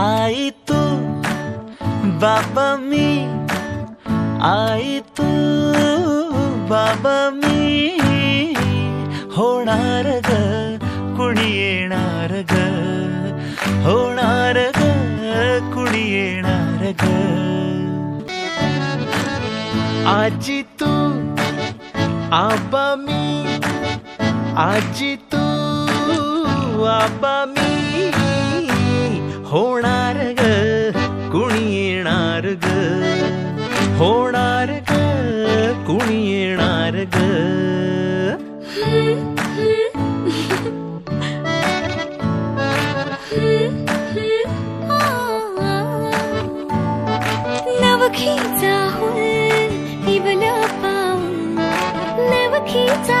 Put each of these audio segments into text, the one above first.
आई तू बाबा मी. आई तू बाबा मी. होणार ग कुणी येणार ग? होणार ग कुणी येणार ग? आजी तू आबा मी. आजी तू आबा मी. कुणी येणार ग? नवखीचा हुल इवल पाऊल नवखीचा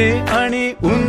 அணிலே அணி உன்